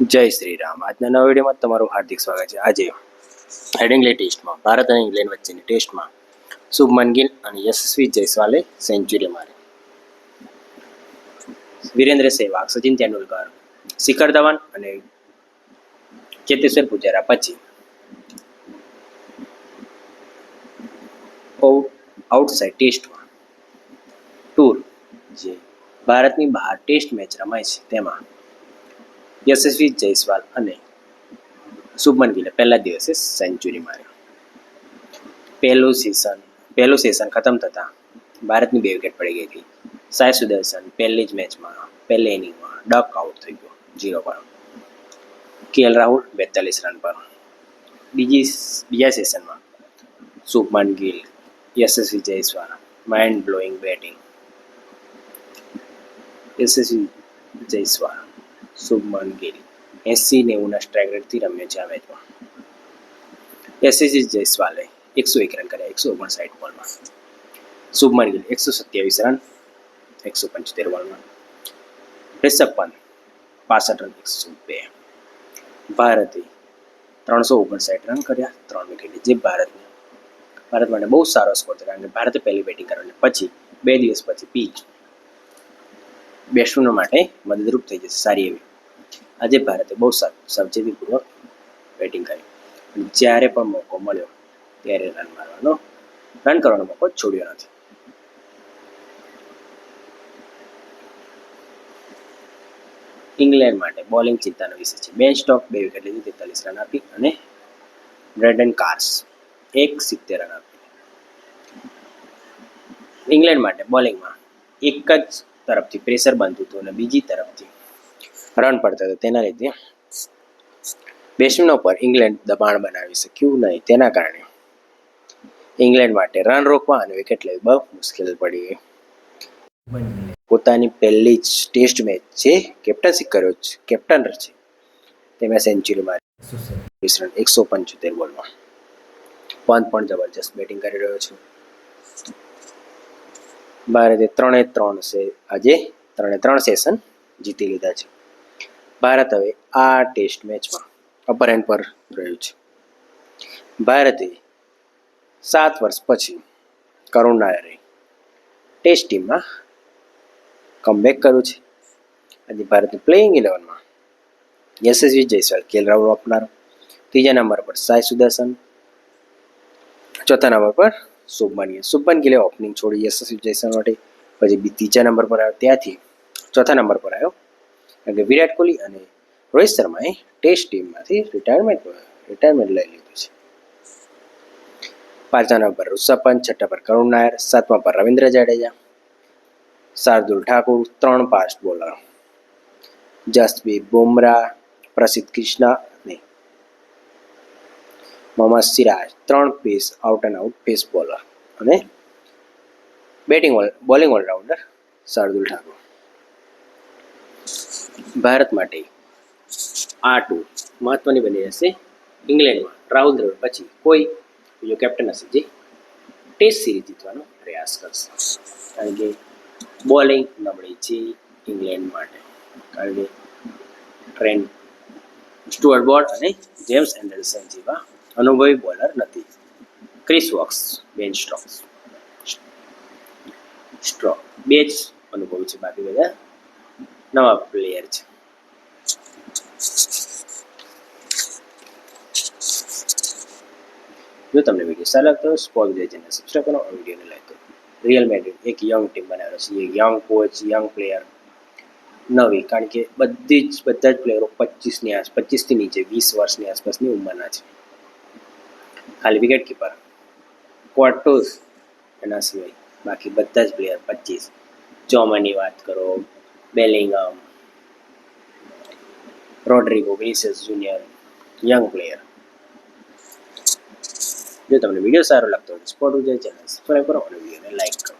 જય શ્રી રામ આજના નવા વિડીયોમાં તમારું હાર્દિક સ્વાગત છે. આજે હેડિંગલે ટેસ્ટમાં, ભારત અને ઇંગ્લેન્ડ વચ્ચેની ટેસ્ટમાં શુભમન ગિલ અને યશસ્વી જયસ્વાલે સેન્ચુરી મારી. વિરેન્દ્ર સહેવાગ, સચિન તેંડુલકર, શિખર ધવન અને ચેતેશ્વર પૂજારા પછી આઉટસાઇડ ટેસ્ટમાં ટૂર જે ભારતની બહાર ટેસ્ટ મેચ રમાય છે. તેમાં યશસ્વી જયસ્વાલ અને શુભમન ગિલે પહેલા દિવસે સેન્ચુરી માર્યો. પહેલું સેશન પહેલું સેશન ખતમ થતાં ભારતની બે વિકેટ પડી ગઈ હતી. સાય સુદર્શન પહેલી જ મેચમાં પહેલી ઇનિંગમાં ડક આઉટ થઈ ગયો જીરો પર. કેએલ રાહુલ બેતાલીસ રન પર. બીજી બીજા સેશનમાં Shubman Gill, Yashasvi Jaiswal mind blowing batting Yashasvi Jaiswal Shubman Gill એસી નેવુંના સ્ટ્રાઇક રેટથી રમ્યો છે આ મેચમાં એસએસજી જયસ્વાલે એકસો એક રન કર્યા, એકસો ઓગણસાઠ બોલમાં શુભમન ગિલ એકસો સત્યાવીસ રન, એકસો પંચોતેર બોલમાં રિષભ પંત, પાસઠ રન, એકસો બે. ભારતે ત્રણસો ઓગણસાઠ રન કર્યા, ત્રણ વિકેટ. જે ભારતને, ભારત માટે બહુ સારો સ્કોર છે કારણ કે ભારતે પહેલી બેટિંગ કરવાની પછી, બે દિવસ પછી પીચ બેટ્સમેનો માટે મદદરૂપ થઈ જશે. સારી એવી. આજે ભારતે બહુ સાવચેતીપૂર્વક બેટિંગ કરી. જ્યારે પણ મોકો મળ્યો, ત્યારે રન મારવાનો રન કરવાનો મોકો છોડ્યો નથી. ઇંગ્લેન્ડ માટે બોલિંગ ચિંતાનો વિષય છે. બેન સ્ટોક બે વિકેટ લીધી, તેતાલીસ રન આપી અને બ્રેડન કાર્સ એક સિત્તેર રન આપી. ઇંગ્લેન્ડ માટે બોલિંગમાં એક જ તરફથી પ્રેશર બનતું હતું અને બીજી તરફથી રન પડતા હતા તેના લીધે. બેટ્સમેનો પર ઇંગ્લેન્ડ દબાણ બનાવી શક્યું નહીં તેના કારણે. ઇંગ્લેન્ડ માટે રન રોકવા અને વિકેટ લેવી બહુ મુશ્કેલ પડી. ગઈ પોતાની પહેલી જ ટેસ્ટ મેચ જે કેપ્ટનશીપ કર્યો છે કેપ્ટન છે તેમાં સેન્ચુરી મારી. એકસો પંચોતેર બોલમાં. પંત પણ જબરજસ્ત બેટિંગ કરી રહ્યો છે. ભારતે ત્રણે ત્રણ સે આજે ત્રણે ત્રણ સેશન જીતી લીધા છે. ભારત હવે આ ટેસ્ટ મેચમાં અપર એન્ડ પર રહ્યું છે. ભારતે સાત વર્ષ પછી કરુણ નાયરે ટેસ્ટ ટીમમાં કમબેક કર્યું છે. આજે ભારતની પ્લેઇંગ ઇલેવનમાં યશસ્વી જયસ્વાલ કેલ રાહુલ આપનાર. ત્રીજા નંબર પર સાય સુદર્શન. ચોથા નંબર પર શુભમન ગિલ શુભમન ગિલે ઓપનિંગ છોડી યશસ્વી જયસ્વાલ માટે. પછી ત્રીજા નંબર પર આવ્યો. ત્યાંથી ચોથા નંબર પર આવ્યો. કે વિરાટ કોહલી અને રોહિત શર્માએ ટેસ્ટ ટીમમાંથી રિટાયરમેન્ટ રિટાયરમેન્ટ લઈ લીધું છે. પાંચમા નંબર ઋષભ પંત, છઠ્ઠા પર કરુણ નાયર, સાતમા પર રવિન્દ્ર જાડેજા, શાર્દુલ ઠાકુર, ત્રણ ફાસ્ટ બોલર જસપ્રીત બુમરાહ, પ્રસિદ્ધ કૃષ્ણા મોહમ્મદ સિરાજ, ત્રણ pace out and out pace bowler અને batting bowling allrounder Shardul Thakur. Bharat માટે આ ટૂર મહત્વની બની રહેશે ઇંગ્લેન્ડમાં, રાહુલ દ્રવિડ પછી કોઈ બીજો કેપ્ટન હશે જે ટેસ્ટ સિરીઝ જીતવાનો પ્રયાસ કરશે. કારણ કે બોલિંગ નબળી છે ઇંગ્લેન્ડ માટે. કારણ કે ટ્રેન્ડ સ્ટુઅર્ટ બોર્ડ અને જેમ્સ એન્ડરસન જેવા અનુભવી બોલર નથી. Chris Woakes, Ben Stokes. Stokes, બે જ અનુભવી છે બાકી બધા. નવા પ્લેયર છે. જો તમને વીડિયો સારો લાગતો હોય, સ્પોર્ટ વિજય ચેનલ સબસ્ક્રાઈબ કરો વિડીયોને લાઈક કરો. રિયલ મેડ્રિડ એક યંગ ટીમ બનાવેલો છે. એક યંગ કોચ યંગ પ્લેયર નવી, કારણ કે બધી જ, બધા જ પ્લેયરો પચીસની આસ, પચીસથી નીચે, વીસ વર્ષની આસપાસની ઉંમરના છે. ખાલી વિકેટ કીપર ક્વાર્ટોસ એના સિવાય બાકી બધા જ પ્લેયર પચીસ. ચોમાની વાત કરો Bellingham Rodrigo Vinicius junior young player જો તમને વીડિયો સારો લાગતો હોય સ્પોટ ઉજય ચેનલ સબસ્ક્રાઈબ કરો અને વિડીયોને લાઈક કરો.